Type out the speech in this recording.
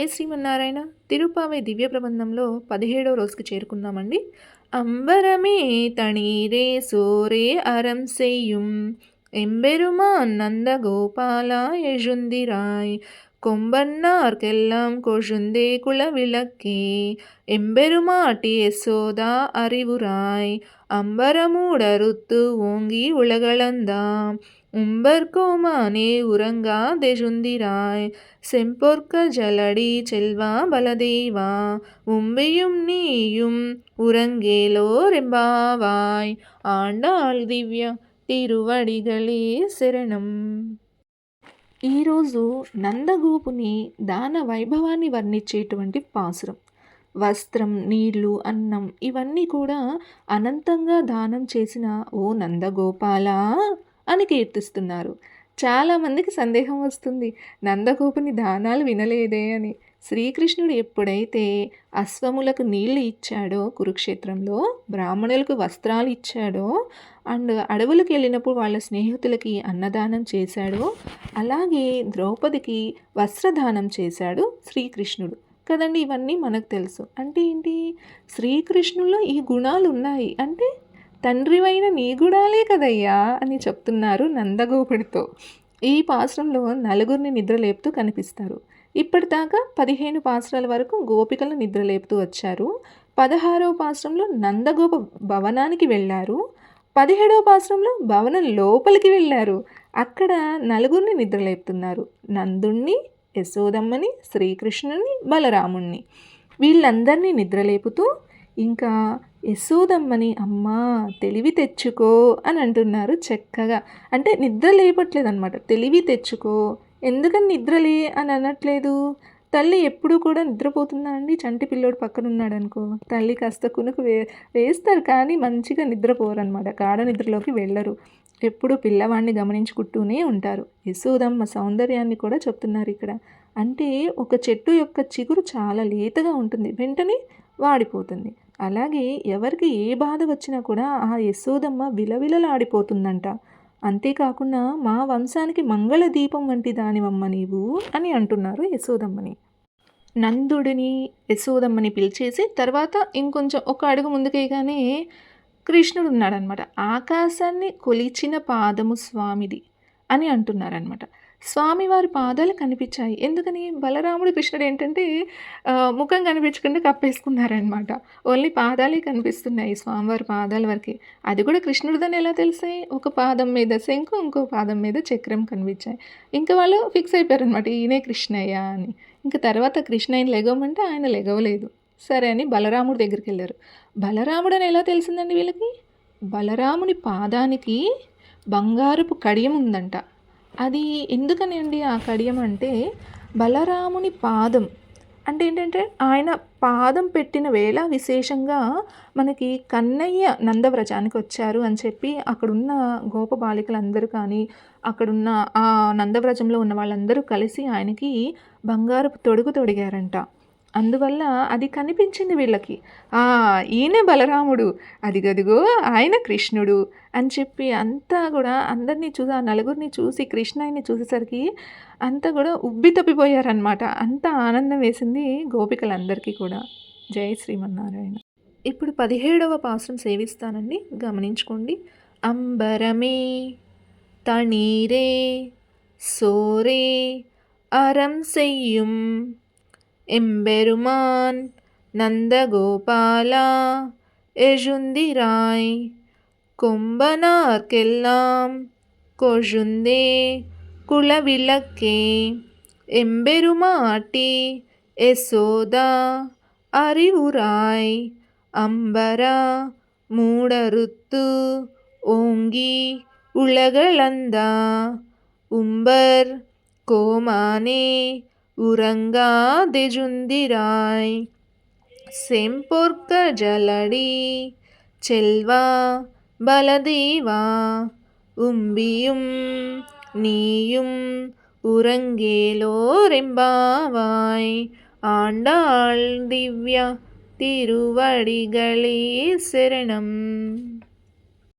ఏ శ్రీమన్నారాయణ తిరుపావై దివ్య ప్రబంధంలో పదిహేడవ రోజుకి చేరుకున్నామండి అంబరమే తణీరే సోరే అరం సెయ్యుం ఎంబెరుమా నందగోపాల యజుందిరాయ్ கொம்பன்னார்க்கெல்லாம் கொழுந்தே குலவிளக்கே எம்பெருமாட்டி யசோதா அறிவுராய் அம்பரமூடறுத்து ஓங்கி உலகளந்தாம் உம்பர்கோமானே உறங்காதெழுந்திராய் செம்பொற்க ஜலடி செல்வா பலதேவா உம்பையும் நீயும் உறங்கேலோரெம்பாவாய் ஆண்டாள் திவ்ய తిరువడిగలే శరణం ఈరోజు నందగోపుని దాన వైభవాన్ని వర్ణించేటువంటి పాసురం వస్త్రం నీళ్లు అన్నం ఇవన్నీ కూడా అనంతంగా దానం చేసిన ఓ నందగోపాల అని కీర్తిస్తున్నారు. చాలామందికి సందేహం వస్తుంది. నందగోపుని దానాలు వినలేదే అని. శ్రీకృష్ణుడు ఎప్పుడైతే అశ్వములకు నీళ్ళు ఇచ్చాడో కురుక్షేత్రంలో బ్రాహ్మణులకు వస్త్రాలు ఇచ్చాడో అండ్ అడవులకు వెళ్ళినప్పుడు వాళ్ళ స్నేహితులకి అన్నదానం చేశాడో అలాగే ద్రౌపదికి వస్త్రదానం చేశాడు శ్రీకృష్ణుడు. కదండి ఇవన్నీ మనకు తెలుసు. అంటే ఏంటి? శ్రీకృష్ణుల్లో ఈ గుణాలు ఉన్నాయి అంటే తండ్రివైన నీ గుడాలే కదయ్యా అని చెప్తున్నారు నందగోపుడితో. ఈ పాశ్రంలో నలుగురిని నిద్రలేపుతూ కనిపిస్తారు. ఇప్పటిదాకా పదిహేను పాశ్రాల వరకు గోపికలను నిద్రలేపుతూ వచ్చారు. పదహారవ పాశ్రంలో నందగోప భవనానికి వెళ్ళారు. పదిహేడవ పాశ్రంలో భవనం లోపలికి వెళ్ళారు. అక్కడ నలుగురిని నిద్రలేపుతున్నారు. నందుణ్ణి యశోదమ్మని శ్రీకృష్ణుని బలరాముణ్ణి. వీళ్ళందరినీ నిద్రలేపుతూ ఇంకా యశోదమ్మని అమ్మా తెలివి తెచ్చుకో అని అంటున్నారు చక్కగా. అంటే నిద్ర లేపట్లేదు అనమాట తెలివి తెచ్చుకో. ఎందుకని నిద్రలే అని అనట్లేదు. తల్లి ఎప్పుడు కూడా నిద్రపోతుందా అండి? చంటి పిల్లోడు పక్కన ఉన్నాడు అనుకో తల్లి కాస్త కునుకు వే వేస్తారు కానీ మంచిగా నిద్రపోరనమాట గాఢ నిద్రలోకి వెళ్ళరు. ఎప్పుడు పిల్లవాడిని గమనించుకుంటూనే ఉంటారు. యశోదమ్మ సౌందర్యాన్ని కూడా చెప్తున్నారు ఇక్కడ. అంటే ఒక చెట్టు యొక్క చిగురు చాలా లేతగా ఉంటుంది. వెంటనే వాడిపోతుంది. అలాగే ఎవరికి ఏ బాధ వచ్చినా కూడా ఆ యశోదమ్మ విలవిలలాడిపోతుందంట. అంతేకాకుండా మా వంశానికి మంగళ దీపం వంటి దానివమ్మ నీవు అని అంటున్నారు యశోదమ్మని. నందుడిని యశోదమ్మని పిలిచేసి తర్వాత ఇంకొంచెం ఒక అడుగు ముందుకేగానే కృష్ణుడు ఉన్నాడనమాట ఆకాశాన్ని కొలిచిన పాదము స్వామిది అని అంటున్నారనమాట. స్వామివారి పాదాలు కనిపించాయి. ఎందుకని? బలరాముడు కృష్ణుడు ఏంటంటే ముఖం కనిపించకుండా కప్పేసుకున్నారనమాట ఓన్లీ పాదాలే కనిపిస్తున్నాయి స్వామివారి పాదాల వరకే. అది కూడా కృష్ణుడిదని ఎలా తెలిసాయి? ఒక పాదం మీద శంకు ఇంకో పాదం మీద చక్రం కనిపించాయి. ఇంకా వాళ్ళు ఫిక్స్ అయిపోయారు అనమాట ఈయనే కృష్ణయ్య అని. ఇంకా తర్వాత కృష్ణయ్యని లెగవమంటే ఆయన లెగవలేదు. సరే అని బలరాముడి దగ్గరికి వెళ్ళారు. బలరాముడు అని ఎలా తెలిసిందండి వీళ్ళకి? బలరాముని పాదానికి బంగారపు కడియం ఉందంట. అది ఎందుకని అండి ఆ కడియం అంటే బలరాముని పాదం. అంటే ఏంటంటే ఆయన పాదం పెట్టిన వేళ విశేషంగా మనకి కన్నయ్య నందవ్రజానికి వచ్చారు అని చెప్పి అక్కడున్న గోప బాలికలందరూ కానీ అక్కడున్న ఆ నందవ్రజంలో ఉన్న వాళ్ళందరూ కలిసి ఆయనకి బంగారపు తొడుగు తొడిగారంట. అందువల్ల అది కనిపించింది వీళ్ళకి. ఈయన బలరాముడు. అదిగదిగో ఆయన కృష్ణుడు అని చెప్పి అంతా కూడా అందరినీ చూసి ఆ నలుగురిని చూసి కృష్ణాయిని చూసేసరికి అంతా కూడా ఉబ్బి తప్పిపోయారనమాట అంత ఆనందం వేసింది గోపికలందరికీ కూడా. జై శ్రీమన్నారాయణ. ఇప్పుడు పదిహేడవ పాసం సేవిస్తానండి. గమనించుకోండి. అంబరమే తణీరే సోరే అరం సెయ్యం എമ്പെരുമാൻ നന്ദഗോപാല എഴുന്തിരായ് കൊമ്പനാർക്കെല്ലാം കൊഴുന്തേ കുളവിളക്കേ എമ്പെരുമാട്ടി യശോദ അറിവുരായ് ಅಂಬರ ಮೂಡರುತ್ತು ಓಂಗಿ ಉಳಗಳಂದ ಉಂಬರ್ ಕೋಮಾನೆ உறங்காதெஜுந்திராய் செம்பொற்க ஜலடி செல்வா பலதேவா உம்பியும் நீயும் உறங்கேலோரெம்பாவாய் ஆண்டாள் திவ்யா திருவடிகளே சரணம்